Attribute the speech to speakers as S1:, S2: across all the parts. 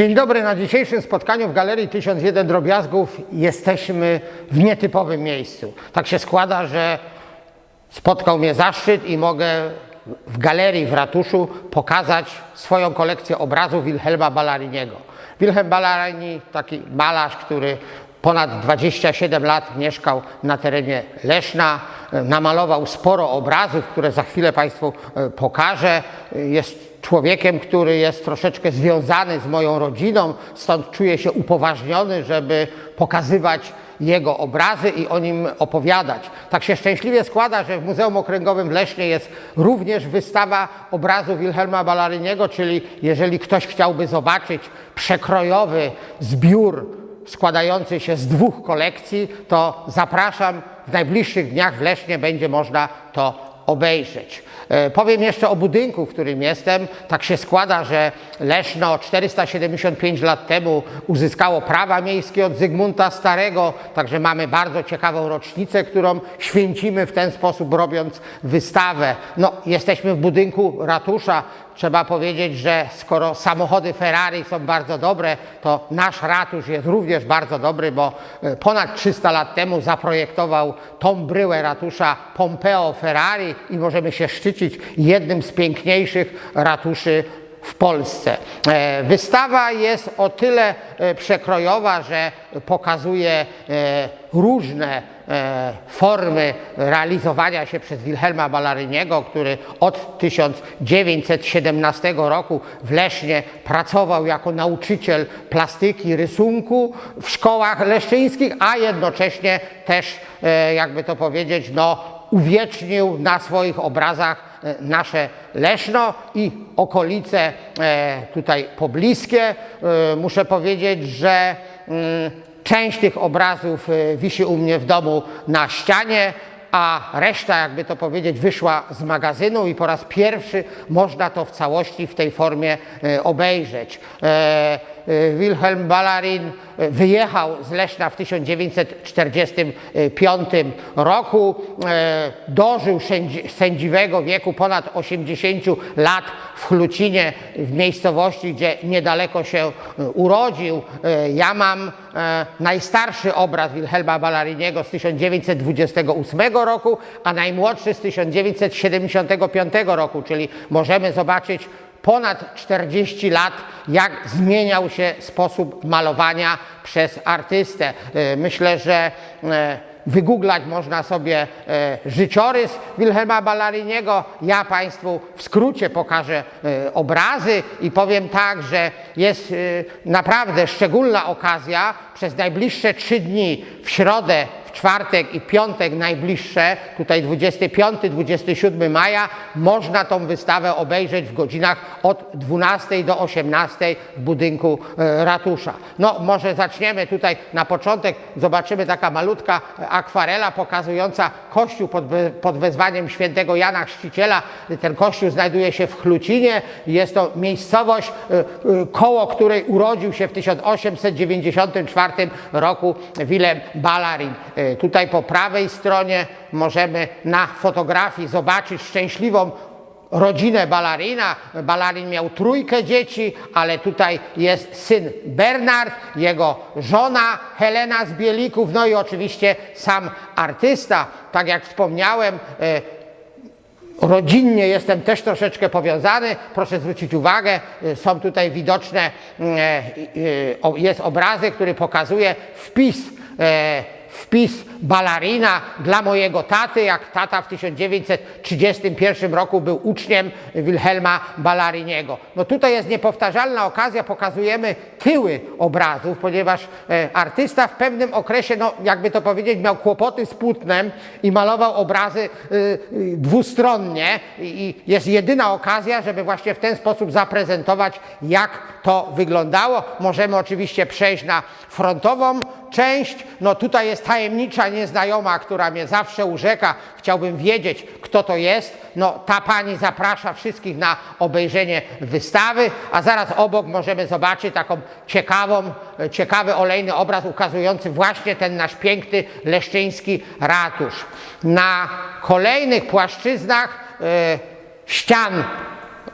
S1: Dzień dobry. Na dzisiejszym spotkaniu w Galerii 1001 Drobiazgów jesteśmy w nietypowym miejscu. Tak się składa, że spotkał mnie zaszczyt i mogę w galerii w ratuszu pokazać swoją kolekcję obrazów Wilhelma Ballariniego. Wilhelm Ballarini, taki malarz, który ponad 27 lat mieszkał na terenie Leszna, e, namalował sporo obrazów, które za chwilę Państwu e, pokażę. Jest człowiekiem, który jest troszeczkę związany z moją rodziną, stąd czuję się upoważniony, żeby pokazywać jego obrazy i o nim opowiadać. Tak się szczęśliwie składa, że w Muzeum Okręgowym w Lesznie jest również wystawa obrazu Wilhelma Ballariniego, czyli jeżeli ktoś chciałby zobaczyć przekrojowy zbiór składający się z dwóch kolekcji, to zapraszam. W najbliższych dniach w Lesznie będzie można to obejrzeć. E, Powiem jeszcze o budynku, w którym jestem. Tak się składa, że Leszno 475 lat temu uzyskało prawa miejskie od Zygmunta Starego, także mamy bardzo ciekawą rocznicę, którą święcimy w ten sposób, robiąc wystawę. No, jesteśmy w budynku ratusza. Trzeba powiedzieć, że skoro samochody Ferrari są bardzo dobre, to nasz ratusz jest również bardzo dobry, bo e, ponad 300 lat temu zaprojektował tą bryłę ratusza Pompeo Ferrari i możemy się szczycić jednym z piękniejszych ratuszy w Polsce. E, Wystawa jest o tyle e, przekrojowa, że pokazuje e, różne formy realizowania się przez Wilhelma Ballariniego, który od 1917 roku w Lesznie pracował jako nauczyciel plastyki, rysunku w szkołach leszczyńskich, a jednocześnie też, jakby to powiedzieć, no, uwiecznił na swoich obrazach nasze Leszno i okolice e, tutaj pobliskie. E, Muszę powiedzieć, że mm, część tych obrazów e, wisi u mnie w domu na ścianie, a reszta, jakby to powiedzieć, wyszła z magazynu i po raz pierwszy można to w całości w tej formie e, obejrzeć. E, Wilhelm Ballarin e, wyjechał z Leszna w 1945 roku, e, dożył sędzi- sędziwego wieku ponad 80 lat w Chlucinie, w miejscowości, gdzie niedaleko się urodził. Ja mam najstarszy obraz Wilhelma Ballariniego z 1928 roku, a najmłodszy z 1975 roku, czyli możemy zobaczyć ponad 40 lat, jak zmieniał się sposób malowania przez artystę. E, Myślę, że e, wygooglać można sobie e, życiorys Wilhelma Ballariniego. Ja Państwu w skrócie pokażę obrazy i powiem tak, że jest naprawdę szczególna okazja przez najbliższe trzy dni w środę czwartek i piątek najbliższe, tutaj 25-27 maja, można tą wystawę obejrzeć w godzinach od 12 do 18 w budynku e, ratusza. No może zaczniemy tutaj na początek, zobaczymy taka malutka e, akwarela pokazująca kościół pod, pod wezwaniem świętego Jana Chrzciciela. Ten kościół znajduje się w Chlucinie. Jest to miejscowość, e, koło której urodził się w 1894 roku Willem Ballarin. E, Tutaj po prawej stronie możemy na fotografii zobaczyć szczęśliwą rodzinę Ballarina. Ballarin miał trójkę dzieci, ale tutaj jest syn Bernard, jego żona Helena z Bielików, no i oczywiście sam artysta. Tak jak wspomniałem, e, Rodzinnie jestem też troszeczkę powiązany. Proszę zwrócić uwagę, y, są tutaj widoczne, mm, e, jest obrazek, który pokazuje wpis, e, wpis balarina dla mojego taty, jak tata w 1931 roku był uczniem Wilhelma Ballariniego. No tutaj jest niepowtarzalna okazja, pokazujemy tyły obrazów, ponieważ e, artysta w pewnym okresie, no jakby to powiedzieć, miał kłopoty z płótnem i malował obrazy y, y, dwustronnie i jest jedyna okazja, żeby właśnie w ten sposób zaprezentować, jak to wyglądało. Możemy oczywiście przejść na frontową część. No tutaj jest tajemnicza nieznajoma, która mnie zawsze urzeka. Chciałbym wiedzieć, kto to jest. No ta pani zaprasza wszystkich na obejrzenie wystawy, a zaraz obok możemy zobaczyć taką ciekawą, ciekawy olejny obraz ukazujący właśnie ten nasz piękny leszczyński ratusz. Na kolejnych płaszczyznach e, ścian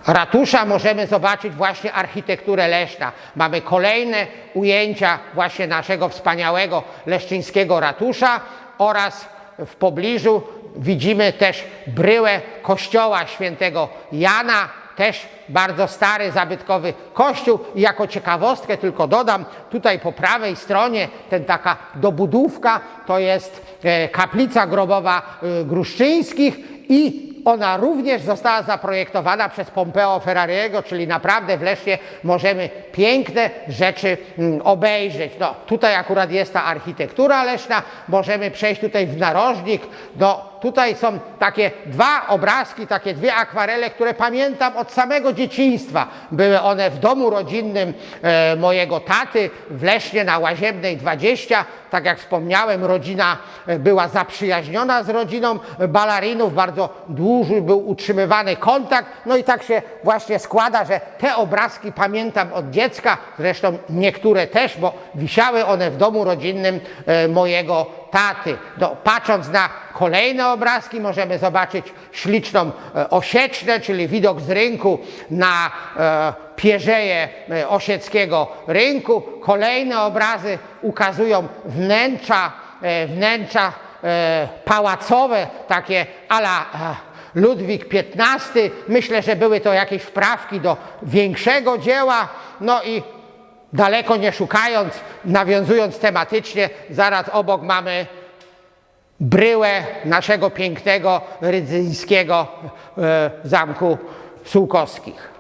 S1: ratusza możemy zobaczyć właśnie architekturę Leszna. Mamy kolejne ujęcia właśnie naszego wspaniałego leszczyńskiego ratusza oraz w pobliżu widzimy też bryłę kościoła świętego Jana, też bardzo stary, zabytkowy kościół. I jako ciekawostkę tylko dodam, tutaj po prawej stronie ten taka dobudówka to jest e, kaplica grobowa e, Gruszczyńskich i ona również została zaprojektowana przez Pompeo Ferrariego, czyli naprawdę w Lesznie możemy piękne rzeczy mm, obejrzeć. No, tutaj akurat jest ta architektura leśna, możemy przejść tutaj w narożnik. No, tutaj są takie dwa obrazki, takie dwie akwarele, które pamiętam od samego dzieciństwa. Były one w domu rodzinnym e, mojego taty w Lesznie na Łaziemnej 20. Tak jak wspomniałem, rodzina e, była zaprzyjaźniona z rodziną balarinów, bardzo dłuży był utrzymywany kontakt. No i tak się właśnie składa, że te obrazki pamiętam od dziecka, zresztą niektóre też, bo wisiały one w domu rodzinnym e, mojego taty. No, patrząc na kolejne obrazki możemy zobaczyć śliczną e, osieczne, czyli widok z rynku na e, pierzeje e, osieckiego rynku. Kolejne obrazy ukazują wnętrza, wnętrza pałacowe, takie ala Ludwik XV. Myślę, że były to jakieś wprawki do większego dzieła. No i daleko nie szukając, nawiązując tematycznie, zaraz obok mamy bryłę naszego pięknego rydzyńskiego e, zamku Sułkowskich.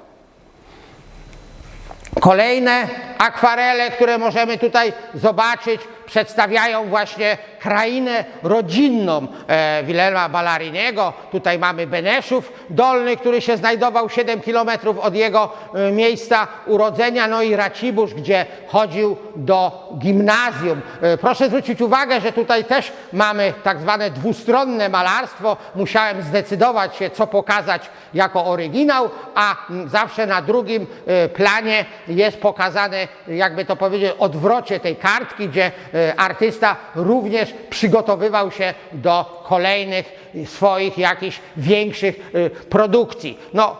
S1: Kolejne akwarele, które możemy tutaj zobaczyć, przedstawiają właśnie krainę rodzinną e, Wilhelma Ballariniego. Tutaj mamy Beneszów Dolny, który się znajdował 7 km od jego e, miejsca urodzenia, no i Racibórz, gdzie chodził do gimnazjum. E, proszę zwrócić uwagę, że tutaj też mamy tak zwane dwustronne malarstwo. Musiałem zdecydować się, co pokazać jako oryginał, a m, zawsze na drugim e, planie jest pokazane, jakby to powiedzieć, odwrocie tej kartki, gdzie e, artysta również przygotowywał się do kolejnych swoich jakichś większych e, produkcji. No,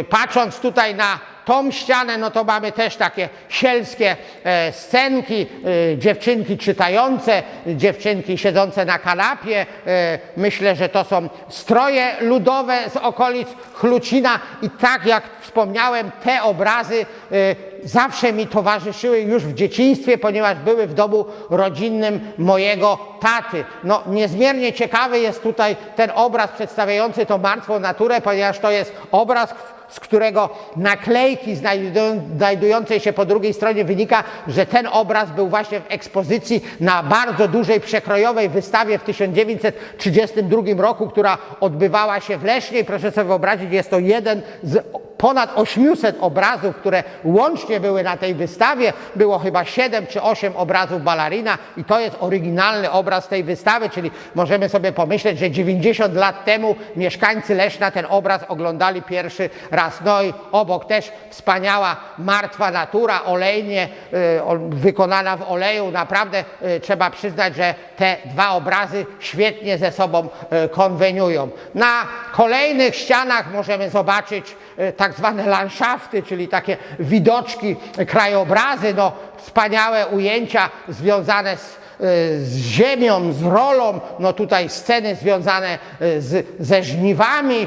S1: e, patrząc tutaj na tą ścianę, no to mamy też takie sielskie e, scenki, e, dziewczynki czytające, dziewczynki siedzące na kanapie. E, myślę, że to są stroje ludowe z okolic Chlucina i tak jak wspomniałem, te obrazy zawsze mi towarzyszyły już w dzieciństwie, ponieważ były w domu rodzinnym mojego taty. No, niezmiernie ciekawy jest tutaj ten obraz przedstawiający tą martwą naturę, ponieważ to jest obraz, z którego naklejki znajdują- znajdującej się po drugiej stronie wynika, że ten obraz był właśnie w ekspozycji na bardzo dużej przekrojowej wystawie w 1932 roku, która odbywała się w Lesznie. Proszę sobie wyobrazić, jest to jeden z ponad 800 obrazów, które łącznie były na tej wystawie. Było chyba 7 czy 8 obrazów balarina i to jest oryginalny obraz tej wystawy, czyli możemy sobie pomyśleć, że 90 lat temu mieszkańcy Leszna ten obraz oglądali pierwszy raz. No i obok też wspaniała martwa natura, olejnie y, wykonana w oleju. Naprawdę y, trzeba przyznać, że te dwa obrazy świetnie ze sobą y, konweniują. Na kolejnych ścianach możemy zobaczyć y, tak zwane landschafty, czyli takie widoczki, krajobrazy, no, wspaniałe ujęcia związane z y, z ziemią, z rolą, no tutaj sceny związane y, z, ze żniwami, y,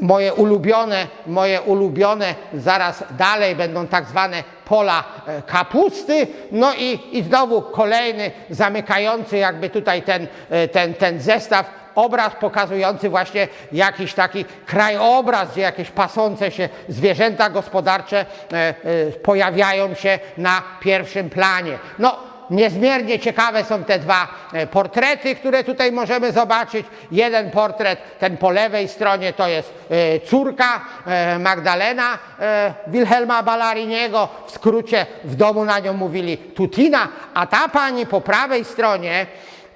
S1: moje ulubione, moje ulubione zaraz dalej będą tak zwane pola kapusty, no i, i znowu kolejny zamykający jakby tutaj ten, ten, ten zestaw obraz pokazujący właśnie jakiś taki krajobraz, gdzie jakieś pasące się zwierzęta gospodarcze e, e, pojawiają się na pierwszym planie. No, Niezmiernie ciekawe są te dwa e, portrety, które tutaj możemy zobaczyć. Jeden portret, ten po lewej stronie, to jest córka Magdalena Wilhelma Ballariniego. W skrócie w domu na nią mówili Tutina, a ta pani po prawej stronie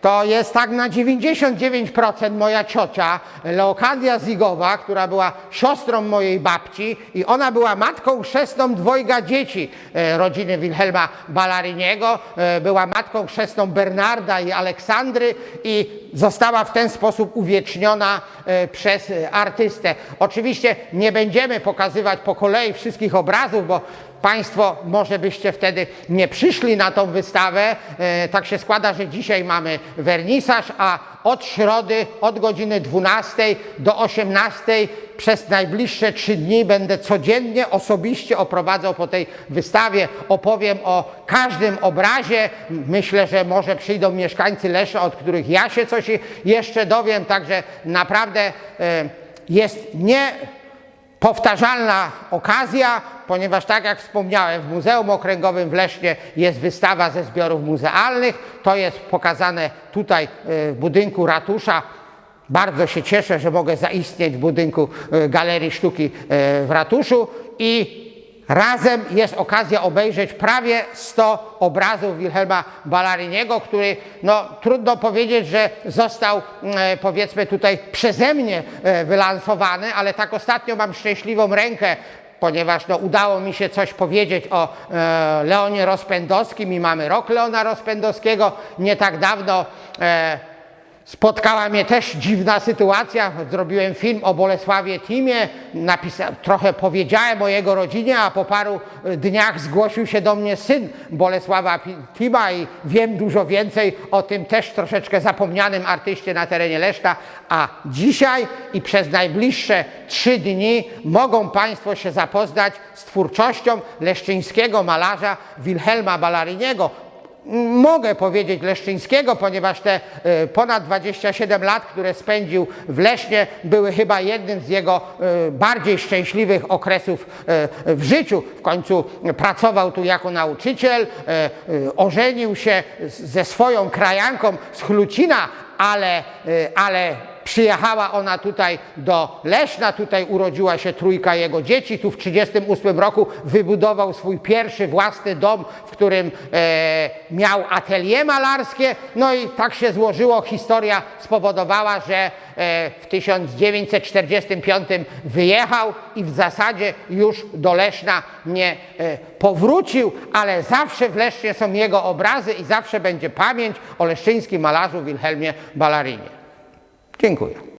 S1: to jest tak na 99% moja ciocia Leokadia Zigowa, która była siostrą mojej babci i ona była matką chrzestną dwojga dzieci e, rodziny Wilhelma Ballariniego. E, Była matką chrzestną Bernarda i Aleksandry i została w ten sposób uwieczniona e, przez artystę. Oczywiście nie będziemy pokazywać po kolei wszystkich obrazów, bo Państwo może byście wtedy nie przyszli na tą wystawę. E, tak się składa, że dzisiaj mamy wernisaż, a od środy, od godziny 12 do 18 przez najbliższe trzy dni będę codziennie osobiście oprowadzał po tej wystawie. Opowiem o każdym obrazie. Myślę, że może przyjdą mieszkańcy Lesza, od których ja się coś jeszcze dowiem. Także naprawdę e, jest nie powtarzalna okazja, ponieważ tak jak wspomniałem, w Muzeum Okręgowym w Lesznie jest wystawa ze zbiorów muzealnych. To jest pokazane tutaj e, w budynku ratusza. Bardzo się cieszę, że mogę zaistnieć w budynku e, Galerii Sztuki e, w ratuszu i Razem jest okazja obejrzeć prawie 100 obrazów Wilhelma Ballariniego, który, no trudno powiedzieć, że został e, powiedzmy tutaj przeze mnie e, wylansowany, ale tak ostatnio mam szczęśliwą rękę, ponieważ no, udało mi się coś powiedzieć o e, Leonie Rozpędowskim i mamy rok Leona Rozpędowskiego. Nie tak dawno e, Spotkała mnie też dziwna sytuacja. Zrobiłem film o Bolesławie Timie, trochę powiedziałem o jego rodzinie, a po paru y, dniach zgłosił się do mnie syn Bolesława Tima i wiem dużo więcej o tym też troszeczkę zapomnianym artyście na terenie Leszna. A dzisiaj i przez najbliższe trzy dni mogą Państwo się zapoznać z twórczością leszczyńskiego malarza Wilhelma Ballariniego, Mogę powiedzieć Leszczyńskiego, ponieważ te e, ponad 27 lat, które spędził w Lesznie, były chyba jednym z jego e, bardziej szczęśliwych okresów e, w życiu. W końcu pracował tu jako nauczyciel, ożenił się ze swoją krajanką z Chlucina, ale, ale Przyjechała ona tutaj do Leszna, tutaj urodziła się trójka jego dzieci. Tu w 1938 roku wybudował swój pierwszy własny dom, w którym e, miał atelier malarskie. No i tak się złożyło, historia spowodowała, że e, w 1945 wyjechał i w zasadzie już do Leszna nie e, powrócił, ale zawsze w Lesznie są jego obrazy i zawsze będzie pamięć o leszczyńskim malarzu Wilhelmie Ballarinie. Dziękuję.